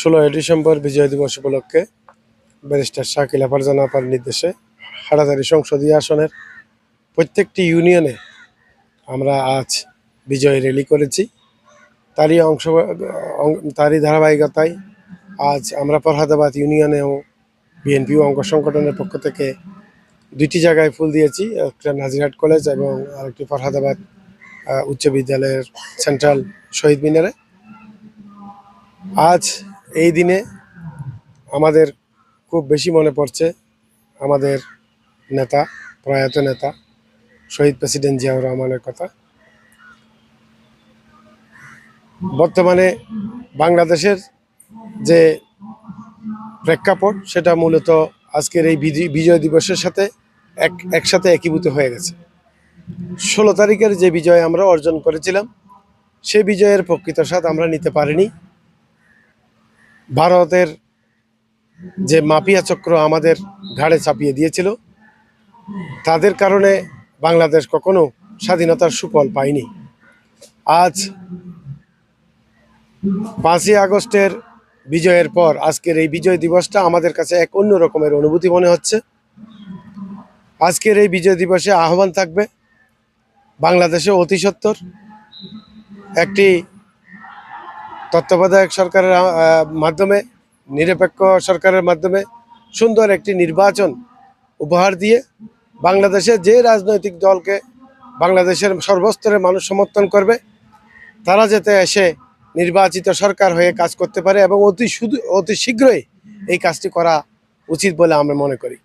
ষোলোই ডিসেম্বর বিজয় দিবস উপলক্ষে ব্যারিস্টার শাকিল ফারজানা আপার নির্দেশে হাটাজারি সংসদীয় আসনের প্রত্যেকটি ইউনিয়নে আমরা আজ বিজয় র্যালি করেছি। তারই অংশ তারই ধারাবাহিকতায় আজ আমরা ফরহাদাবাদ ইউনিয়নেও বিএনপি অঙ্গ সংগঠনের পক্ষ থেকে দুইটি জায়গায় ফুল দিয়েছি, একটা নাজিরহাট কলেজ এবং আরেকটি ফরহাদাবাদ উচ্চ বিদ্যালয়ের সেন্ট্রাল শহীদ মিনারে। আজ এই দিনে আমাদের খুব বেশি মনে পড়ছে আমাদের নেতা, প্রয়াত নেতা, শহীদ প্রেসিডেন্ট জিয়াউর রহমানের কথা। বর্তমানে বাংলাদেশের যে প্রেক্ষাপট, সেটা মূলত আজকের এই বিজয়- দিবসের সাথে এক, একসাথে একীভূত হয়ে গেছে। ষোলো তারিখের যে বিজয় আমরা অর্জন করেছিলাম, সে বিজয়ের প্রকৃত স্বাদ আমরা নিতে পারিনি। ভারতের যে মাফিয়া চক্র আমাদের ঘাড়ে চাপিয়ে দিয়েছিল, তাদের কারণে বাংলাদেশ কখনো স্বাধীনতার সুফল পায়নি। আজ পাঁচই আগস্টের বিজয়ের পর আজকের এই বিজয় দিবসটা আমাদের কাছে এক অন্য রকমের অনুভূতি মনে হচ্ছে। আজকের এই বিজয় দিবসে আহ্বান থাকবে বাংলাদেশে অতি সত্তর। একটি তত্ত্বাবধায়ক সরকারের মাধ্যমে, নিরপেক্ষ সরকারের মাধ্যমে সুন্দর একটি নির্বাচন উপহার দিয়ে বাংলাদেশে যে রাজনৈতিক দলকে বাংলাদেশের সর্বস্তরের মানুষ সমর্থন করবে, তারা যাতে এসে নির্বাচিত সরকার হয়ে কাজ করতে পারে এবং অতি শুধু, অতি শীঘ্রই এই কাজটি করা উচিত বলে আমরা মনে করি।